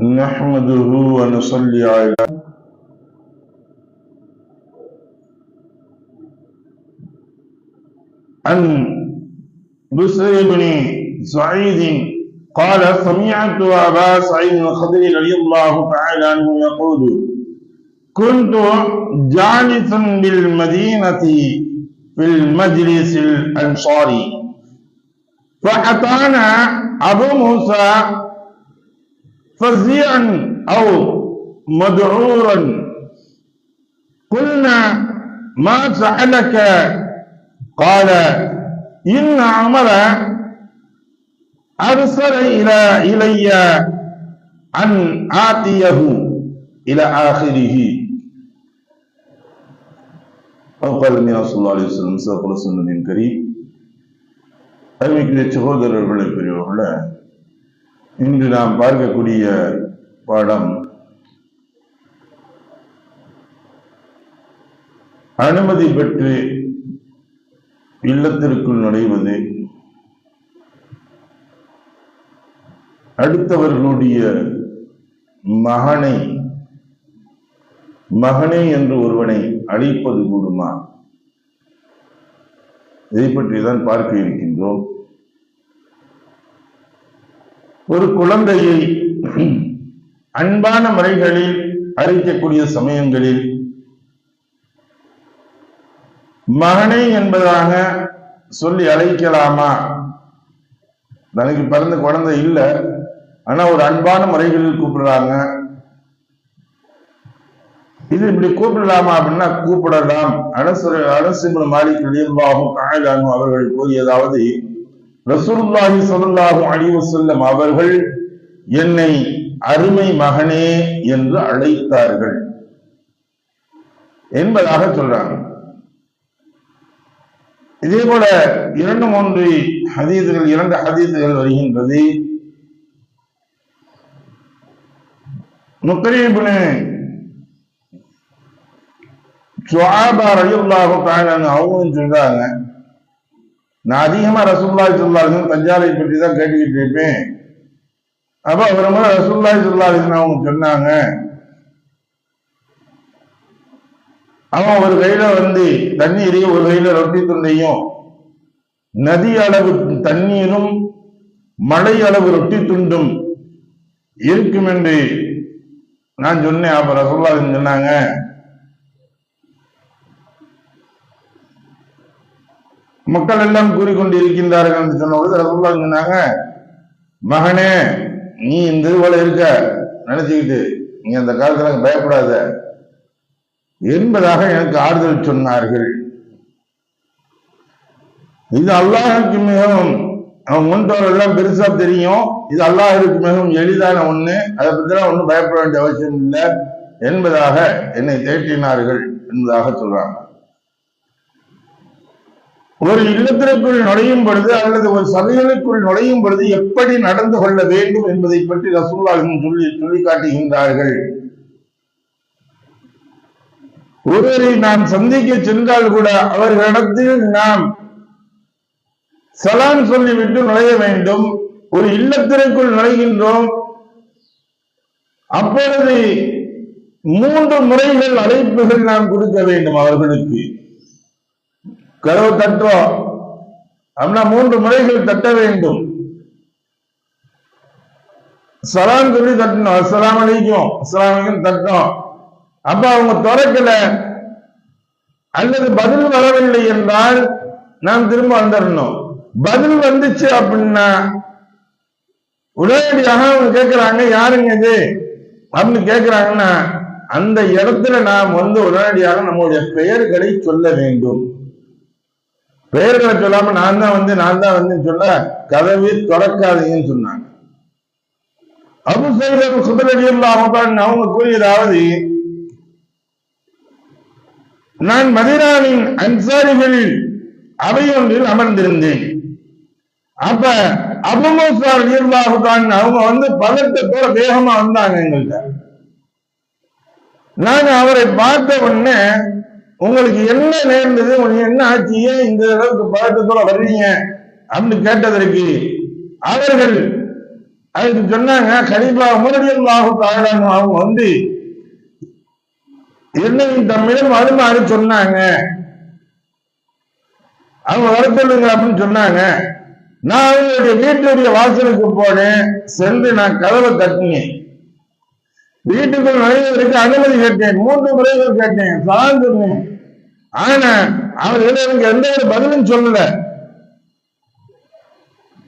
نحمده ونصلي على عن بسر بن سعيد قال سمعت أبا سعيد الخدري رضي الله تعالى عنه يقول كنت جالسا بالمدينة في المجلس الأنصاري فأتانا أبو موسى فظيعا أو مدعورا. قلنا ما سألك قال إن عمر أرسل إلى إلي أن أعطيه إلى آخره. أو قال النبي صلى الله عليه وسلم صدق رسول الله الكريم. أبيك لتخذ الرجل இன்று நாம் பார்க்கக்கூடிய பாடம் அனுமதி பெற்று இல்லத்திற்குள் நுழைவது. அடுத்தவர்களுடைய மகனை மகனே என்று ஒருவனை அழைப்பது கூடுமா இதை பற்றி தான் பார்க்க இருக்கின்றோம். ஒரு குழந்தையை அன்பான முறைகளில் அழைக்கக்கூடிய சமயங்களில் மகனே என்பதாக சொல்லி அழைக்கலாமா? தனக்கு பிறந்த குழந்தை இல்லை. ஆனா ஒரு அன்பான முறைகளில் கூப்பிடுறாங்க. இது இப்படி கூப்பிடலாமா அப்படின்னா கூப்பிடலாம். அரசு அரசு மாளிகை நிர்வாகம் காயலாகும் அவர்கள் கூறியதாவது ரசூலுல்லாஹி ஸல்லல்லாஹு அலைஹி அவர்கள் என்னை அருமை மகனே என்று அழைத்தார்கள் என்பதாக சொல்றாங்க. இதே போல இரண்டு மூன்று ஹதீதுகள் இரண்டு ஹதீதுகள் வருகின்றது. முக்கரீபுனு சுவாபா ரயுல்லாஹு அவங்க சொல்றாங்க நான் அதிகமா ரசூல்லாய் சொல்லாலும் தஞ்சாலை பற்றி தான் கேட்டுக்கிட்டு இருப்பேன். அப்ப அவர் முறை ரசூல்லாய் சொல்லாதுன்னு அவங்க சொன்னாங்க. அவன் ஒரு கையில வந்து தண்ணீரையும் ஒரு கையில ரொட்டி துண்டையும் நதி அளவு தண்ணீரும் மழை அளவு ரொட்டி துண்டும் இருக்கும் என்று நான் சொன்னேன். அப்ப ரசூல்லாலும் சொன்னாங்க. மக்கள் எல்லாம் கூறிக்கொண்டிருக்கின்றார்கள் என்று சொன்னபோது ரசூல்லா சொன்னாங்க மகனே நீ இந்த இது போல இருக்க நினைச்சுக்கிட்டு நீ அந்த காலத்துல பயப்படாத. என்பதாக எனக்கு ஆறுதல் சொன்னார்கள். இது அல்லாஹுக்கு மிகவும் அவன் முன்தோர் எல்லாம் பெருசா தெரியும். இது அல்லாஹிற்கு மிகவும் எளிதான ஒண்ணு. அதை பத்திலாம் ஒன்றும் பயப்பட வேண்டிய அவசியம் இல்லை. என்பதாக என்னை தேற்றினார்கள் என்பதாக சொல்றாங்க. ஒரு இல்லத்திற்குள் நுழையும் பொழுது அல்லது ஒரு சபைகளுக்குள் நுழையும் பொழுது எப்படி நடந்து கொள்ள வேண்டும் என்பதை பற்றி ரசூல்லாலும் சொல்லி சொல்லி காட்டுகின்றார்கள் ஒருவரை நாம் சந்திக்க சென்றால் கூட அவர்களிடத்தில் நாம் சலாம் சொல்லிவிட்டு நுழைய வேண்டும். ஒரு இல்லத்திற்குள் நுழைகின்றோம். அப்பொழுது மூன்று முறைகள் அழைப்புகள் நாம் கொடுக்க வேண்டும் அவர்களுக்கு. கதவு தட்டுறோம் அப்படின்னா மூன்று முறைகள் தட்ட வேண்டும். சலாம் சொல்லி தட்டணும். அஸ்லாம் அலைக்கும். அஸ்லாம் அலைக்கும் தட்டணும். அப்ப அவங்க திறக்கல. அல்லது பதில் வரவில்லை என்றால் நாம் திரும்ப வந்துடணும் பதில் வந்துச்சு அப்படின்னா உடனடியாக அவங்க கேட்கிறாங்க யாருங்க இது? அப்படின்னு கேட்கிறாங்கன்னா அந்த இடத்துல நாம் வந்து உடனடியாக நம்முடைய பெயர்களை சொல்ல வேண்டும். பெயர்களை சொல்லாம நான் தான் வந்து நான் தான் வந்து சொல்ல கதவு தொடக்காதீங்கன்னு சொன்னாங்க. அபு சைதர் சுதரடியில் அவங்க கூறியதாவது நான் மதிராவின் அன்சாரிகளில் அவையொன்றில் அமர்ந்திருந்தேன். அப்ப அபுமோசார் தான் அவங்க வந்து பதட்டத்தோட வேகமா வந்தாங்க எங்கள்கிட்ட நான் அவரை பார்த்த உடனே உங்களுக்கு என்ன நேர்ந்தது உங்களுக்கு என்ன ஆச்சு ஏன் இந்த அளவுக்கு பதட்டத்தோட வர்றீங்க? அப்படின்னு கேட்டதற்கு அவர்கள் அதுக்கு சொன்னாங்க கலிபா உமரடியல்லாஹு தாழான் அவங்க வந்து என்னையும் தம்மிடம் வருமாறு சொன்னாங்க. அவங்க வர சொல்லுங்க அப்படின்னு சொன்னாங்க. நான் அவங்களுடைய வீட்டுடைய வாசலுக்கு போனேன். சென்று நான் கதவை தட்டினேன். வீட்டுக்குள் நுழைவதற்கு அனுமதி கேட்டேன். மூன்று முறைகள் கேட்டேன். சார்ந்து ஆனா அவர் எனக்கு எந்த ஒரு பதிலும் சொல்லல.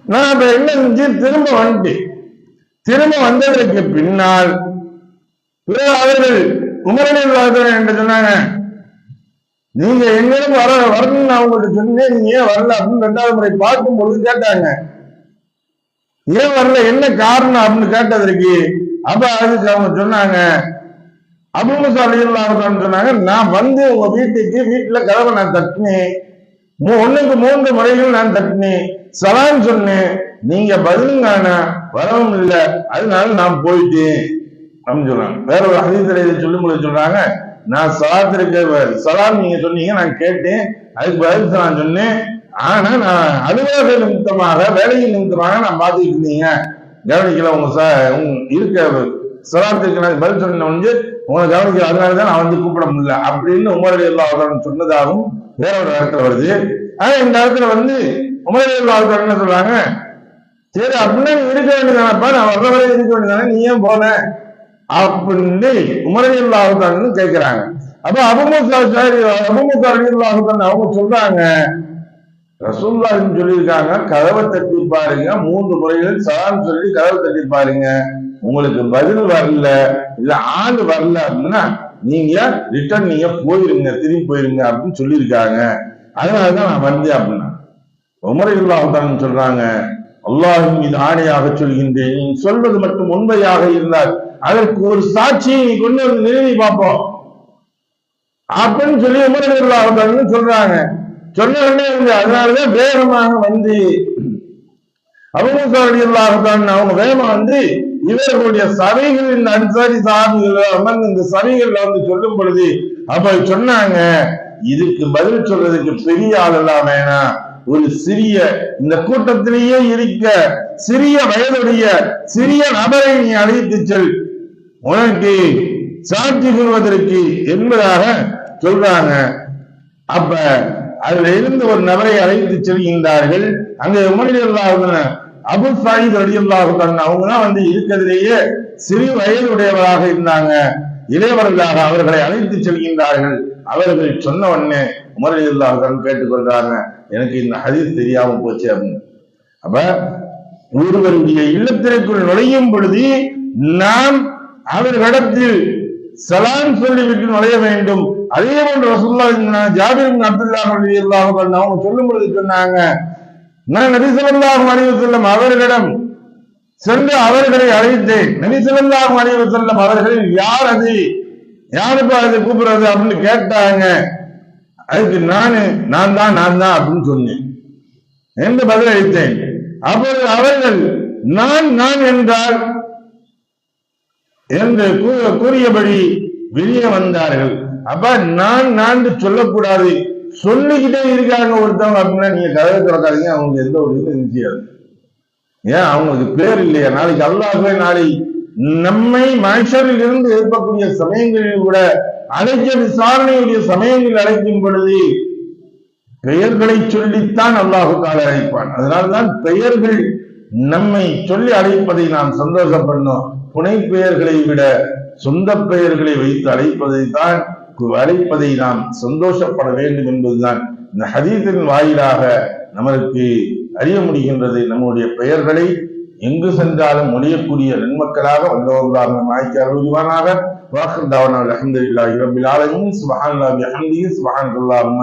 நான் அப்ப என்ன செஞ்சு திரும்ப வந்துட்டேன் திரும்ப வந்ததற்கு பின்னால் பிறகு அவர்கள் உமரணில் என்று சொன்னாங்க. நீங்க எங்கிருந்து வர வரணும்னு நான் உங்கள்கிட்ட சொன்னேன் நீங்க ஏன் வரல? அப்படின்னு ரெண்டாவது முறை பார்க்கும் பொழுது கேட்டாங்க. ஏன் வரல? என்ன காரணம்? அப்படின்னு கேட்டதற்கு அப்ப அதுக்கு அவங்க சொன்னாங்க அபுமுசா சொன்னாங்க நான் வந்து உங்க வீட்டுக்கு வீட்டுல கதவை நான் தட்டினேன். ஒண்ணுக்கு மூன்று முறைகள் நான் தட்டினேன். சலான் சொன்னேன். நீங்க பதிலுங்கான வரவும் இல்லை. அதனால நான் போயிட்டேன். அப்படின்னு சொல்றாங்க. வேற ஒரு ஹதீஸ் சொல்லும் போது சொல்றாங்க நான் சலாத்திற்கு சலாம் நீங்க சொன்னீங்க நான் கேட்டேன். அதுக்கு பதில் நான் சொன்னேன். ஆனா நான் அலுவலக நிமித்தமாக வேலையின் நிமித்தமாக நான் பார்த்துட்டு இருந்தீங்க. கவனிக்கல உங்க ச- இருக்க சலாத்திற்கு பதில் சொன்ன வந்து உங்களை கவனிக்கல அதனால தான் நான் வந்து கூப்பிட முடியல அப்படின்னு உமரடி அல்லாஹ் சொன்னதாகவும் வேற ஒரு இடத்துல வருது. ஆனா இந்த இடத்துல வந்து உமரடி அல்லாஹ் என்ன சொல்றாங்க? சரி அப்படின்னா நீ இருக்க வேண்டியதானப்பா? நான் வர்ற வரை இருக்க வேண்டியதானே? நீ ஏன் போன? அப்படின்னு உமரடி அல்லாஹ் கேட்கிறாங்க அப்ப அபுமுசா சாரி அபுமுசா அவங்க சொல்றாங்க ரசூல்லான்னு சொல்லியிருக்காங்க கதவை தட்டி பாருங்க மூன்று முறைகள் சலாம் சொல்லி கதவை தட்டி பாருங்க. உங்களுக்கு பதில் வரல இல்ல ஆள் வரல அப்படின்னா நீங்க ரிட்டர்ன் நீங்க போயிருங்க திரும்பி போயிருங்க அப்படின்னு சொல்லியிருக்காங்க. அதனாலதான் நான் வந்தேன் அப்படின்னா. உமரையுல்லாஹான் சொல்றாங்க அல்லாஹின் மீது ஆணையாக சொல்கின்றேன். நீ சொல்வது மட்டும் உண்மையாக இருந்தால் அதற்கு ஒரு சாட்சியை நீ கொண்டு வந்து நிறுவி பார்ப்போம். அப்படின்னு சொல்லி உமரையுல்லாஹான் சொல்றாங்க. சொன்ன உடனே அதனாலதான் வேகமாக வந்து அபுமுசாரியுல்லாஹான் அவங்க வேகமா வந்து இவர்களுடைய சபைகள் இந்த அன்சாரி சாமிகள் அமர்ந்து இந்த சபைகள்ல வந்து சொல்லும் பொழுது அப்ப சொன்னாங்க இதுக்கு பதில் சொல்றதுக்கு பெரிய ஆள் எல்லாம் வேணாம் ஒரு சிறிய இந்த கூட்டத்திலேயே இருக்க சிறிய வயதுடைய சிறிய நபரை நீ அழைத்து செல். உனக்கு சாட்சி கூறுவதற்கு என்பதாக சொல்றாங்க. அப்ப அதுல இருந்து ஒரு நபரை அழைத்து செல்கின்றார்கள். அங்கே உமரில்லாஹ் அபு சாயித் அலியல்லாஹு அவங்க தான் வந்து இருக்கிறதுலேயே சிறு வயதுடையவராக இருந்தாங்க. இளையவர்களாக அவர்களை அழைத்து செல்கின்றார்கள். அவர்கள் சொன்ன உடனே உமரலில்லாஹ் கேட்டுக்கொள்றாங்க எனக்கு இந்த ஹதீஸ் தெரியாம போச்சு அப்படின்னு. அப்ப ஒருவருடைய இல்லத்திற்குள் நுழையும் பொழுது நாம் அவர்களிடத்தில் சலாம் சொல்லிவிட்டு நுழைய வேண்டும். அதே போன்று ரசூல்லா ஜாபிர் அப்துல்லாஹ் அவங்க சொல்லும் பொழுது சொன்னாங்க நான் நபி ஸல்லல்லாஹு அவர்களிடம் சென்று அவர்களை அழைத்தேன். நபி ஸல்லல்லாஹு அலைஹி வஸல்லம் யார் அது? யாருப்பா அது கூப்பிடுறது அப்படின்னு கேட்டாங்க. அதுக்கு நானு நான் தான் நான் தான் அப்படின்னு சொன்னேன். என்று பதில் அளித்தேன் அப்பொழுது அவர்கள் நான் நான் என்றால் என்று கூறியபடி வெளியே வந்தார்கள். அப்ப நான் நான் சொல்லக்கூடாது. சொல்லிக்கிட்டே இருக்காங்க ஒருத்தவங்க அப்படின்னா நீங்க கதவை திறக்காதீங்க அவங்களுக்கு எந்த ஒரு இதுவும் செய்யாது. ஏன்? அவங்களுக்கு பேர் இல்லையா? நாளைக்கு அல்லாஹே நாளை நம்மை மனுஷரில் இருந்து இருக்கக்கூடிய சமயங்களில் கூட அழைக்க விசாரணையுடைய சமயங்கள் அழைக்கும் பொழுது பெயர்களை சொல்லித்தான் அல்லாஹு தால அழைப்பான். அதனால்தான் பெயர்கள் நம்மை சொல்லி அழைப்பதை நாம் சந்தோஷப்படணும். புனை பெயர்களை விட சொந்த பெயர்களை வைத்து அழைப்பதை தான் அழைப்பதை நாம் சந்தோஷப்பட வேண்டும் என்பதுதான் இந்த ஹதீஸின் வாயிலாக நமக்கு அறிய முடிகின்றது நம்முடைய பெயர்களை எங்கு சென்றாலும் மொழியக்கூடிய நன்மக்களாக வல்லவர்களாக நம் ஆய்ச்சி அருள்வானாக வாஹர் தாவனா அலமதுல்லாஹி ரபில் ஆலமீன் சுப்ஹானல்லாஹி வபிஹம்திஹி சுப்ஹானல்லாஹும்ம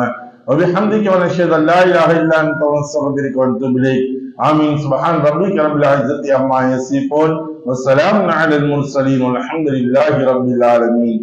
وبحمدك ونشهد ان لا اله الا انت ونستغفرك ونتوب اليك امين سبحان ربك رب العزه عما يصفون وسلام على المرسلين والحمد لله رب العالمين